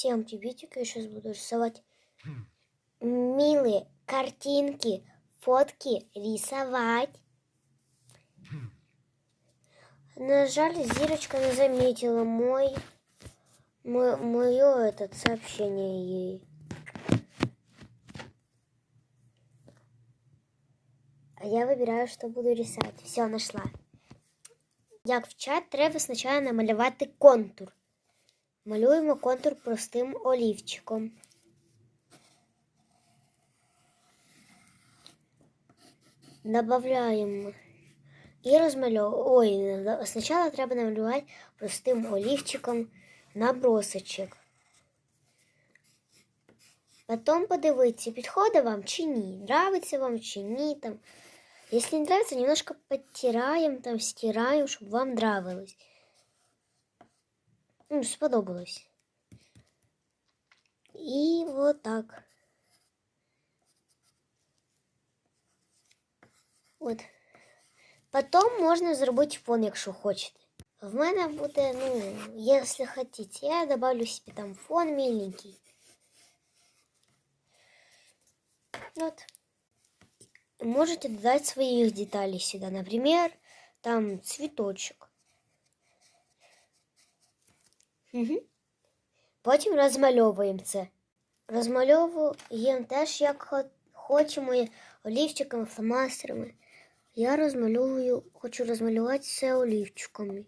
всем приветик. Я сейчас буду рисовать милые картинки, фотки рисовать. На жаль, Зирочка не заметила мой, мой мое этот сообщение ей. А я вибираю, що буду рисувати. Все, нашла. Як в чат, треба спочатку намалювати контур. Малюємо контур простим олівчиком. Добавляємо і розмальовуємо. Ой, спочатку треба намалювати простим олівчиком набросочок. Потім подивитися, підходить вам чи ні, нравится вам чи ні. Там. Если не нравится, немножко подтираем, там, стираем, чтобы вам нравилось. Ну, сподобалось. Вот так. От. Потім можна зробити фон, якщо хочете. В мене буде, ну, якщо хотите, я добавлю себе там фон миленький. Вот. Можете додать своих деталей сюда. Например, там цветочек. Потім розмальовуємо це. Розмальовуємо теж, як хо- хочемо, олівчиками, фломастерами. Я розмальовую, хочу розмалювати все олівчиками.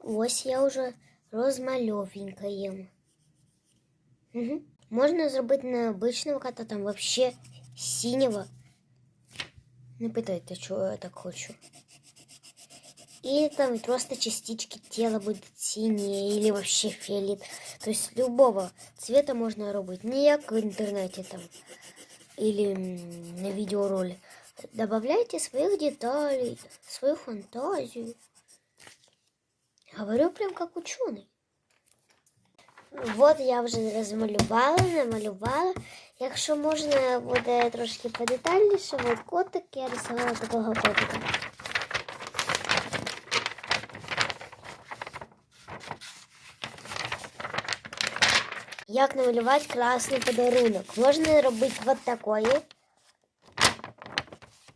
Ось я вже розмальовенькаємо. Угу. Можна зробити не обичного кота, там вообще синего. Не питайте, чого я так хочу. Или там просто частички тела будут синие, или вообще фиолет. То есть любого цвета можно робить. Не як в интернете там. Или на видеороле. Добавляйте своих деталей, свою фантазию. Говорю прям как ученый. Вот я вже розмалювала, намалювала. Якщо можна буде трошки подетальніше, от котик, я рисувала такого котика. Як намалювати класний подарунок? Можна робити вот такої.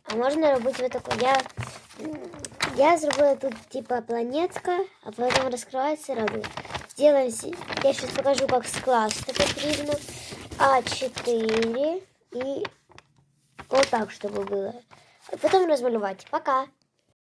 А можна робити вот такої. Я, м, я зробила тут типа планетка, а потім розкривається радуга. Сделаем, се- я сейчас покажу, как скласти потрібно. А4 и вот так, чтобы было. А потом размалевать. Пока.